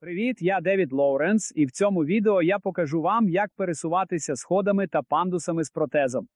Привіт, я Девід Лоуренс, і в цьому відео я покажу вам, як пересуватися сходами та пандусами з протезом.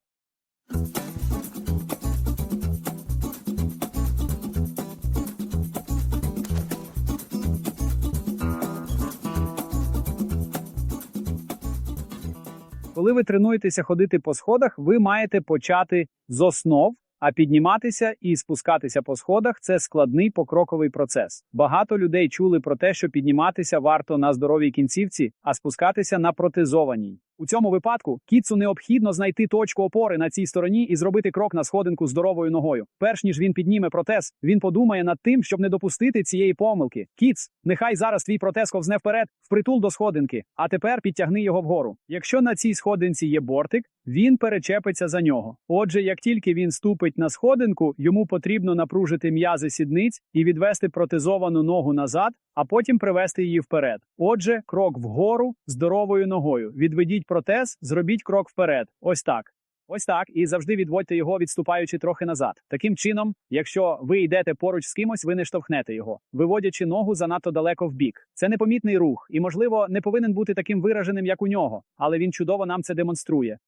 Коли ви тренуєтеся ходити по сходах, ви маєте почати з основ, а підніматися і спускатися по сходах це складний покроковий процес. Багато людей чули про те, що підніматися варто на здоровій кінцівці, а спускатися на протезованій. У цьому випадку кіцу необхідно знайти точку опори на цій стороні і зробити крок на сходинку здоровою ногою. Перш ніж він підніме протез, він подумає над тим, щоб не допустити цієї помилки. Кіц, нехай зараз твій протез ковзне вперед, впритул до сходинки, а тепер підтягни його вгору. Якщо на цій сходинці є бортик, він перечепиться за нього. Отже, як тільки він ступить на сходинку, йому потрібно напружити м'язи сідниць і відвести протезовану ногу назад, а потім привести її вперед. Отже, крок вгору здоровою ногою. Відведіть протез, зробіть крок вперед. Ось так. Ось так, і завжди відводьте його, відступаючи трохи назад. Таким чином, якщо ви йдете поруч з кимось, ви не штовхнете його, виводячи ногу занадто далеко в бік. Це непомітний рух, і, можливо, не повинен бути таким вираженим, як у нього, але він чудово нам це демонструє.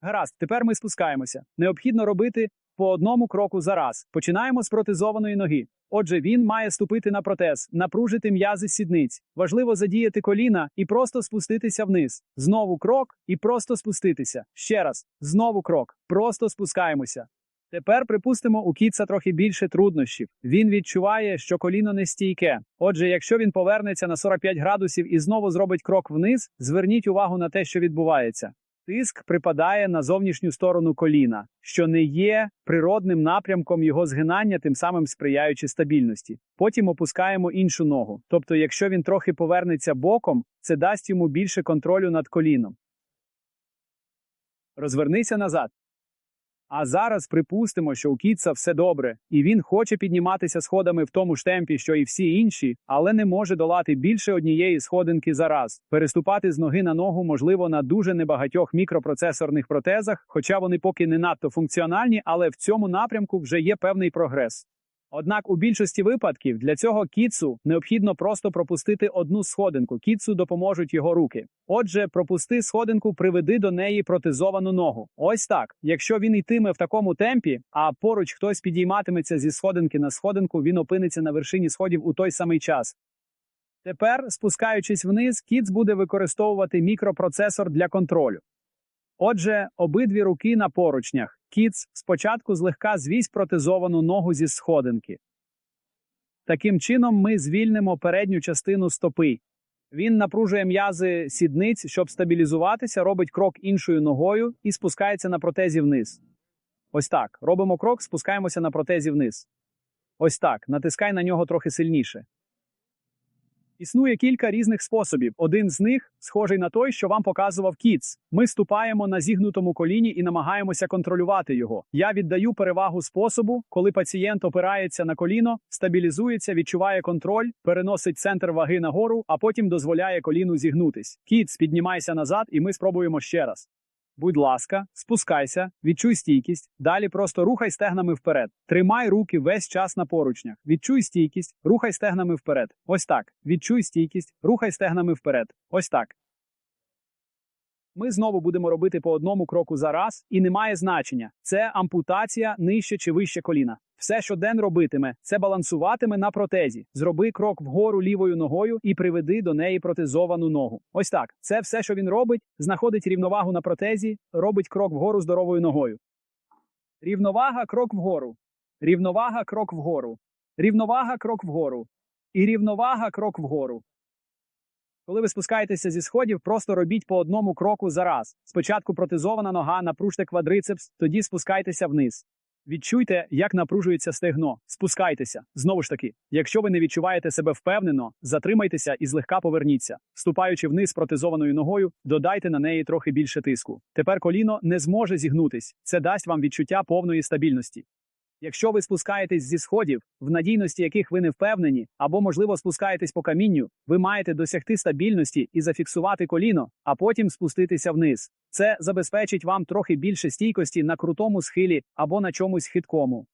Гаразд, тепер ми спускаємося. Необхідно робити по одному кроку за раз. Починаємо з протезованої ноги. Отже, він має ступити на протез, напружити м'язи сідниць. Важливо задіяти коліна і просто спуститися вниз. Знову крок і просто спуститися. Ще раз, знову крок, просто спускаємося. Тепер припустимо, у кіца трохи більше труднощів. Він відчуває, що коліно не стійке. Отже, якщо він повернеться на 45 градусів і знову зробить крок вниз, зверніть увагу на те, що відбувається. Тиск припадає на зовнішню сторону коліна, що не є природним напрямком його згинання, тим самим сприяючи стабільності. Потім опускаємо іншу ногу. Тобто, якщо він трохи повернеться боком, це дасть йому більше контролю над коліном. Розвернися назад. А зараз припустимо, що у кітса все добре, і він хоче підніматися сходами в тому ж темпі, що і всі інші, але не може долати більше однієї сходинки за раз. Переступати з ноги на ногу можливо на дуже небагатьох мікропроцесорних протезах, хоча вони поки не надто функціональні, але в цьому напрямку вже є певний прогрес. Однак у більшості випадків для цього кіцу необхідно просто пропустити одну сходинку. Кіцу допоможуть його руки. Отже, пропусти сходинку, приведи до неї протезовану ногу. Ось так. Якщо він йтиме в такому темпі, а поруч хтось підійматиметься зі сходинки на сходинку, він опиниться на вершині сходів у той самий час. Тепер, спускаючись вниз, кіц буде використовувати мікропроцесор для контролю. Отже, обидві руки на поручнях. Кіц спочатку злегка звісь протезовану ногу зі сходинки. Таким чином, ми звільнимо передню частину стопи. Він напружує м'язи сідниць, щоб стабілізуватися, робить крок іншою ногою і спускається на протезі вниз. Ось так. Робимо крок, спускаємося на протезі вниз. Ось так. Натискай на нього трохи сильніше. Існує кілька різних способів. Один з них схожий на той, що вам показував Кіц. Ми ступаємо на зігнутому коліні і намагаємося контролювати його. Я віддаю перевагу способу, коли пацієнт опирається на коліно, стабілізується, відчуває контроль, переносить центр ваги нагору, а потім дозволяє коліну зігнутись. Кіц, піднімайся назад, і ми спробуємо ще раз. Будь ласка, спускайся, відчуй стійкість. Далі просто рухай стегнами вперед. Тримай руки весь час на поручнях. Відчуй стійкість, рухай стегнами вперед. Ось так. Відчуй стійкість, рухай стегнами вперед. Ось так. Ми знову будемо робити по одному кроку за раз, і немає значення. Це ампутація нижче чи вище коліна. Все, що Ден робитиме, це балансуватиме на протезі. Зроби крок вгору лівою ногою і приведи до неї протезовану ногу. Ось так. Це все, що він робить, знаходить рівновагу на протезі, робить крок вгору здоровою ногою. Рівновага крок вгору. Рівновага крок вгору. Рівновага крок вгору. І рівновага крок вгору. Коли ви спускаєтеся зі сходів, просто робіть по одному кроку за раз. Спочатку протезована нога, напружте квадрицепс, тоді спускайтеся вниз. Відчуйте, як напружується стегно. Спускайтеся. Знову ж таки, якщо ви не відчуваєте себе впевнено, затримайтеся і злегка поверніться. Вступаючи вниз протезованою ногою, додайте на неї трохи більше тиску. Тепер коліно не зможе зігнутись. Це дасть вам відчуття повної стабільності. Якщо ви спускаєтесь зі сходів, в надійності яких ви не впевнені, або, можливо, спускаєтесь по камінню, ви маєте досягти стабільності і зафіксувати коліно, а потім спуститися вниз. Це забезпечить вам трохи більше стійкості на крутому схилі або на чомусь хиткому.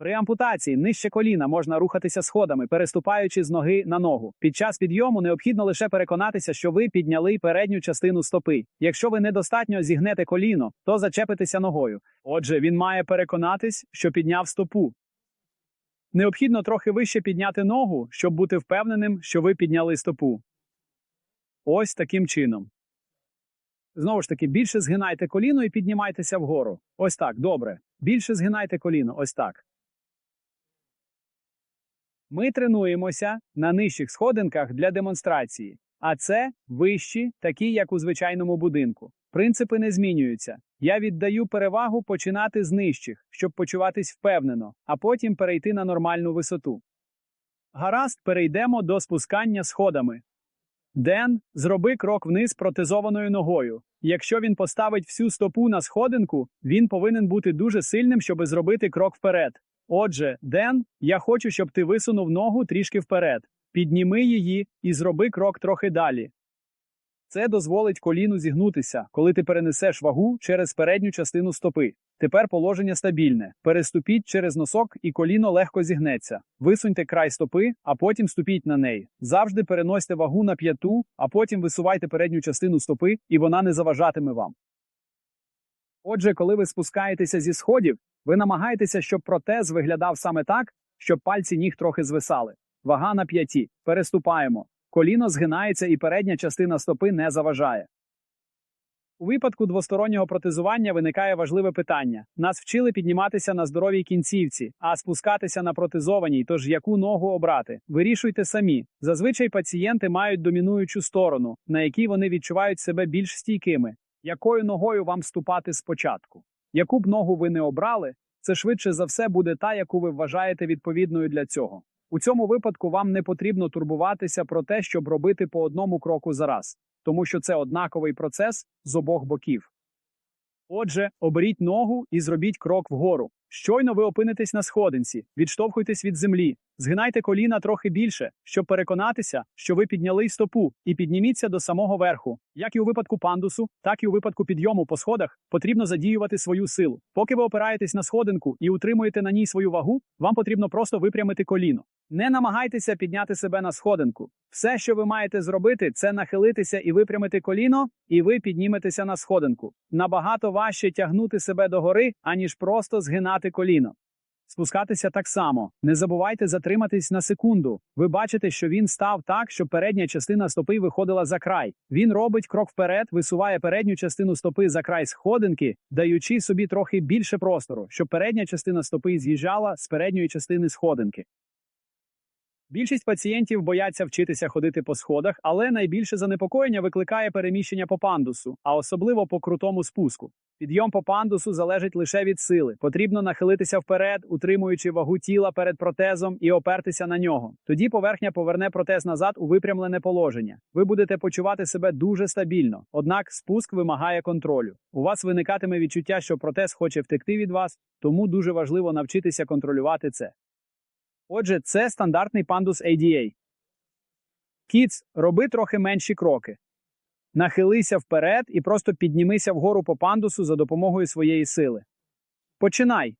При ампутації нижче коліна можна рухатися сходами, переступаючи з ноги на ногу. Під час підйому необхідно лише переконатися, що ви підняли передню частину стопи. Якщо ви недостатньо зігнете коліно, то зачепитеся ногою. Отже, він має переконатись, що підняв стопу. Необхідно трохи вище підняти ногу, щоб бути впевненим, що ви підняли стопу. Ось таким чином. Знову ж таки, більше згинайте коліно і піднімайтеся вгору. Ось так, добре. Більше згинайте коліно, ось так. Ми тренуємося на нижчих сходинках для демонстрації, а це вищі, такі як у звичайному будинку. Принципи не змінюються. Я віддаю перевагу починати з нижчих, щоб почуватись впевнено, а потім перейти на нормальну висоту. Гаразд, перейдемо до спускання сходами. Ден, зроби крок вниз протезованою ногою. Якщо він поставить всю стопу на сходинку, він повинен бути дуже сильним, щоб зробити крок вперед. Отже, Ден, я хочу, щоб ти висунув ногу трішки вперед. Підніми її і зроби крок трохи далі. Це дозволить коліну зігнутися, коли ти перенесеш вагу через передню частину стопи. Тепер положення стабільне. Переступіть через носок і коліно легко зігнеться. Висуньте край стопи, а потім ступіть на неї. Завжди переносьте вагу на п'яту, а потім висувайте передню частину стопи, і вона не заважатиме вам. Отже, коли ви спускаєтеся зі сходів, ви намагаєтеся, щоб протез виглядав саме так, щоб пальці ніг трохи звисали. Вага на п'яті. Переступаємо. Коліно згинається і передня частина стопи не заважає. У випадку двостороннього протезування виникає важливе питання. Нас вчили підніматися на здоровій кінцівці, а спускатися на протезованій, тож яку ногу обрати? Вирішуйте самі. Зазвичай пацієнти мають домінуючу сторону, на якій вони відчувають себе більш стійкими. Якою ногою вам ступати спочатку? Яку б ногу ви не обрали, це швидше за все буде та, яку ви вважаєте відповідною для цього. У цьому випадку вам не потрібно турбуватися про те, щоб робити по одному кроку за раз, тому що це однаковий процес з обох боків. Отже, оберіть ногу і зробіть крок вгору. Щойно ви опинитесь на сходинці, відштовхуйтесь від землі, згинайте коліна трохи більше, щоб переконатися, що ви підняли стопу, і підніміться до самого верху. Як і у випадку пандусу, так і у випадку підйому по сходах потрібно задіювати свою силу. Поки ви опираєтесь на сходинку і утримуєте на ній свою вагу, вам потрібно просто випрямити коліно. Не намагайтеся підняти себе на сходинку. Все, що ви маєте зробити, це нахилитися і випрямити коліно, і ви підніметеся на сходинку. Набагато важче тягнути себе догори, аніж просто згинати коліно. Спускатися так само. Не забувайте затриматись на секунду. Ви бачите, що він став так, щоб передня частина стопи виходила за край. Він робить крок вперед, висуває передню частину стопи за край сходинки, даючи собі трохи більше простору, щоб передня частина стопи з'їжджала з передньої частини сходинки. Більшість пацієнтів бояться вчитися ходити по сходах, але найбільше занепокоєння викликає переміщення по пандусу, а особливо по крутому спуску. Підйом по пандусу залежить лише від сили. Потрібно нахилитися вперед, утримуючи вагу тіла перед протезом і опертися на нього. Тоді поверхня поверне протез назад у випрямлене положення. Ви будете почувати себе дуже стабільно. Однак спуск вимагає контролю. У вас виникатиме відчуття, що протез хоче втекти від вас, тому дуже важливо навчитися контролювати це. Отже, це стандартний пандус ADA. Кіц, роби трохи менші кроки. Нахилися вперед і просто піднімися вгору по пандусу за допомогою своєї сили. Починай.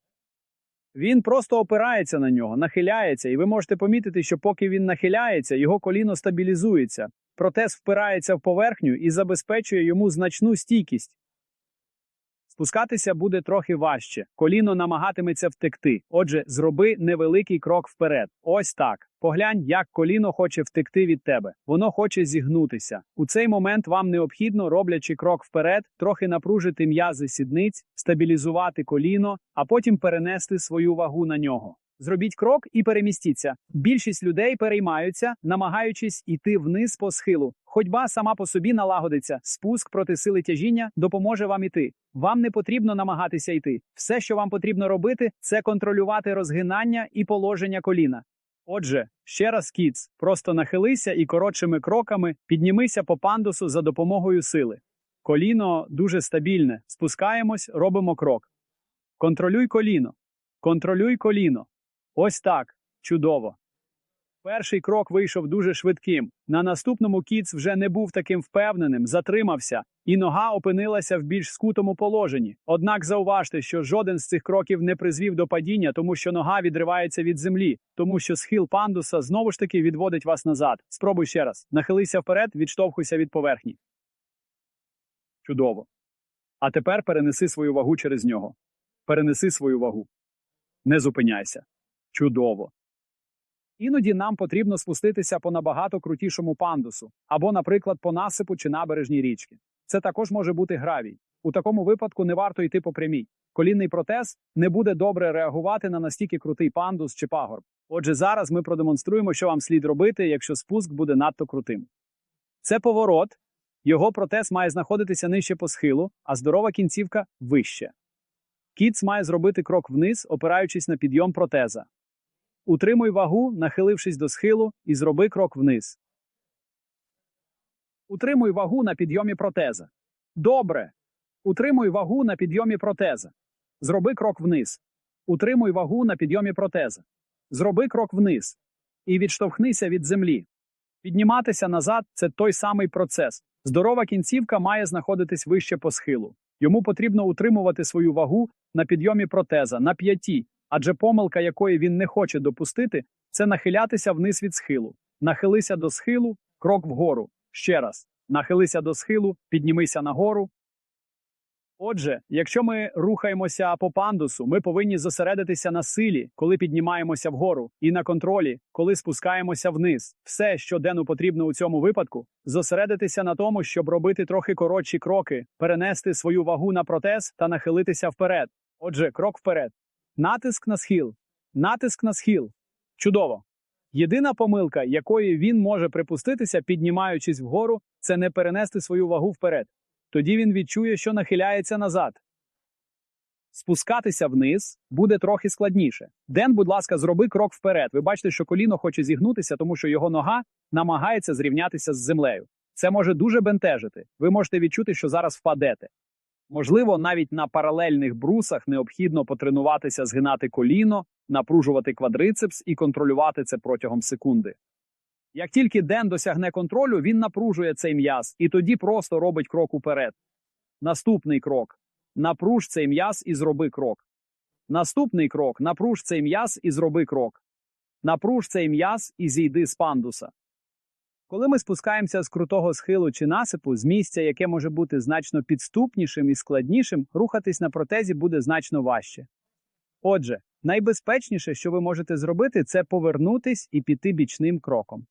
Він просто опирається на нього, нахиляється, і ви можете помітити, що поки він нахиляється, його коліно стабілізується. Протез впирається в поверхню і забезпечує йому значну стійкість. Спускатися буде трохи важче, коліно намагатиметься втекти. Отже, зроби невеликий крок вперед. Ось так. Поглянь, як коліно хоче втекти від тебе. Воно хоче зігнутися. У цей момент вам необхідно, роблячи крок вперед, трохи напружити м'язи сідниць, стабілізувати коліно, а потім перенести свою вагу на нього. Зробіть крок і перемістіться. Більшість людей переймаються, намагаючись іти вниз по схилу. Ходьба сама по собі налагодиться. Спуск проти сили тяжіння допоможе вам іти. Вам не потрібно намагатися йти. Все, що вам потрібно робити, це контролювати розгинання і положення коліна. Отже, ще раз кіц, просто нахилися і коротшими кроками піднімися по пандусу за допомогою сили. Коліно дуже стабільне. Спускаємось, робимо крок. Контролюй коліно. Контролюй коліно. Ось так. Чудово. Перший крок вийшов дуже швидким. На наступному кіц вже не був таким впевненим, затримався, і нога опинилася в більш скутому положенні. Однак зауважте, що жоден з цих кроків не призвів до падіння, тому що нога відривається від землі, тому що схил пандуса знову ж таки відводить вас назад. Спробуй ще раз. Нахилися вперед, відштовхуйся від поверхні. Чудово. А тепер перенеси свою вагу через нього. Перенеси свою вагу. Не зупиняйся. Чудово. Іноді нам потрібно спуститися по набагато крутішому пандусу, або, наприклад, по насипу чи набережній річки. Це також може бути гравій. У такому випадку не варто йти по прямій. Колінний протез не буде добре реагувати на настільки крутий пандус чи пагорб. Отже, зараз ми продемонструємо, що вам слід робити, якщо спуск буде надто крутим. Це поворот. Його протез має знаходитися нижче по схилу, а здорова кінцівка вище. Кіц має зробити крок вниз, опираючись на підйом протеза. Утримуй вагу, нахилившись до схилу, і зроби крок вниз. Утримуй вагу на підйомі протеза. Добре. Утримуй вагу на підйомі протеза. Зроби крок вниз. Утримуй вагу на підйомі протеза. Зроби крок вниз. І відштовхнися від землі. Підніматися назад це той самий процес. Здорова кінцівка має знаходитись вище по схилу. Йому потрібно утримувати свою вагу на підйомі протеза на п'яті, адже помилка, якої він не хоче допустити, це нахилятися вниз від схилу. Нахилися до схилу, крок вгору. Ще раз. Нахилися до схилу, піднімися нагору. Отже, якщо ми рухаємося по пандусу, ми повинні зосередитися на силі, коли піднімаємося вгору, і на контролі, коли спускаємося вниз. Все, що Дену потрібно у цьому випадку, зосередитися на тому, щоб робити трохи коротші кроки, перенести свою вагу на протез та нахилитися вперед. Отже, крок вперед. Натиск на схил. Натиск на схил. Чудово. Єдина помилка, якої він може припуститися, піднімаючись вгору, це не перенести свою вагу вперед. Тоді він відчує, що нахиляється назад. Спускатися вниз буде трохи складніше. Ден, будь ласка, зроби крок вперед. Ви бачите, що коліно хоче зігнутися, тому що його нога намагається зрівнятися з землею. Це може дуже бентежити. Ви можете відчути, що зараз впадете. Можливо, навіть на паралельних брусах необхідно потренуватися згинати коліно, напружувати квадрицепс і контролювати це протягом секунди. Як тільки Ден досягне контролю, він напружує цей м'яз і тоді просто робить крок уперед. Наступний крок. Напруж цей м'яз і зроби крок. Наступний крок. Напруж цей м'яз і зроби крок. Напруж цей м'яз і зійди з пандуса. Коли ми спускаємося з крутого схилу чи насипу, з місця, яке може бути значно підступнішим і складнішим, рухатись на протезі буде значно важче. Отже, найбезпечніше, що ви можете зробити, це повернутись і піти бічним кроком.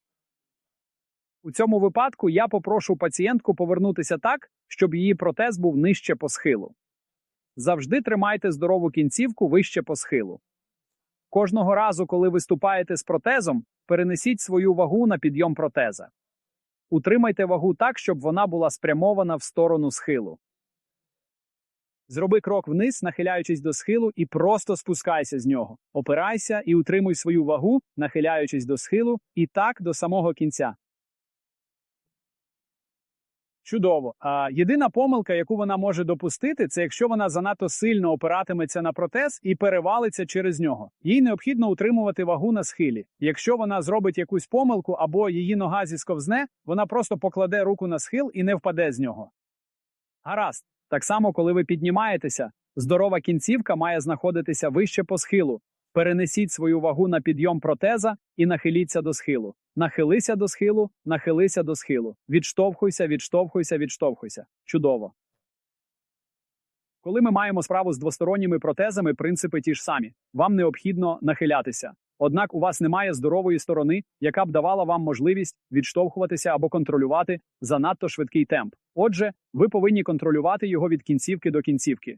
У цьому випадку я попрошу пацієнтку повернутися так, щоб її протез був нижче по схилу. Завжди тримайте здорову кінцівку вище по схилу. Кожного разу, коли виступаєте з протезом, перенесіть свою вагу на підйом протеза. Утримайте вагу так, щоб вона була спрямована в сторону схилу. Зроби крок вниз, нахиляючись до схилу, і просто спускайся з нього. Опирайся і утримуй свою вагу, нахиляючись до схилу, і так до самого кінця. Чудово. А єдина помилка, яку вона може допустити, це якщо вона занадто сильно опиратиметься на протез і перевалиться через нього. Їй необхідно утримувати вагу на схилі. Якщо вона зробить якусь помилку або її нога зісковзне, вона просто покладе руку на схил і не впаде з нього. Гаразд. Так само, коли ви піднімаєтеся, здорова кінцівка має знаходитися вище по схилу. Перенесіть свою вагу на підйом протеза і нахиліться до схилу. Нахилися до схилу, нахилися до схилу. Відштовхуйся, відштовхуйся, відштовхуйся. Чудово. Коли ми маємо справу з двосторонніми протезами, принципи ті ж самі. Вам необхідно нахилятися. Однак у вас немає здорової сторони, яка б давала вам можливість відштовхуватися або контролювати занадто швидкий темп. Отже, ви повинні контролювати його від кінцівки до кінцівки.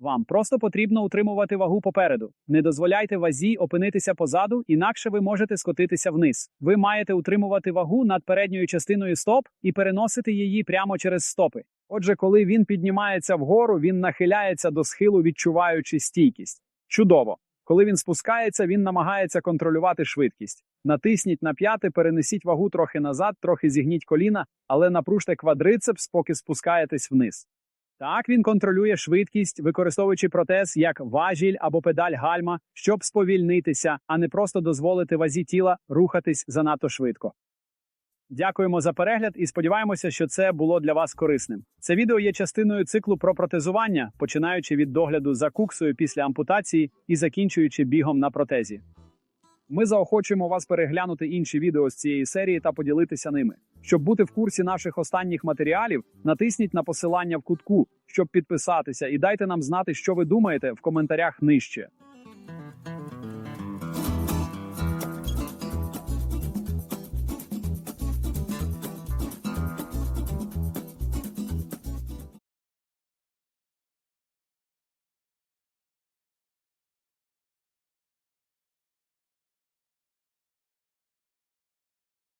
Вам просто потрібно утримувати вагу попереду. Не дозволяйте вазі опинитися позаду, інакше ви можете скотитися вниз. Ви маєте утримувати вагу над передньою частиною стоп і переносити її прямо через стопи. Отже, коли він піднімається вгору, він нахиляється до схилу, відчуваючи стійкість. Чудово! Коли він спускається, він намагається контролювати швидкість. Натисніть на п'яти, перенесіть вагу трохи назад, трохи зігніть коліна, але напружте квадрицепс, поки спускаєтесь вниз. Так він контролює швидкість, використовуючи протез як важіль або педаль гальма, щоб сповільнитися, а не просто дозволити вазі тіла рухатись занадто швидко. Дякуємо за перегляд і сподіваємося, що це було для вас корисним. Це відео є частиною циклу про протезування, починаючи від догляду за куксою після ампутації і закінчуючи бігом на протезі. Ми заохочуємо вас переглянути інші відео з цієї серії та поділитися ними. Щоб бути в курсі наших останніх матеріалів, натисніть на посилання в кутку, щоб підписатися, і дайте нам знати, що ви думаєте в коментарях нижче.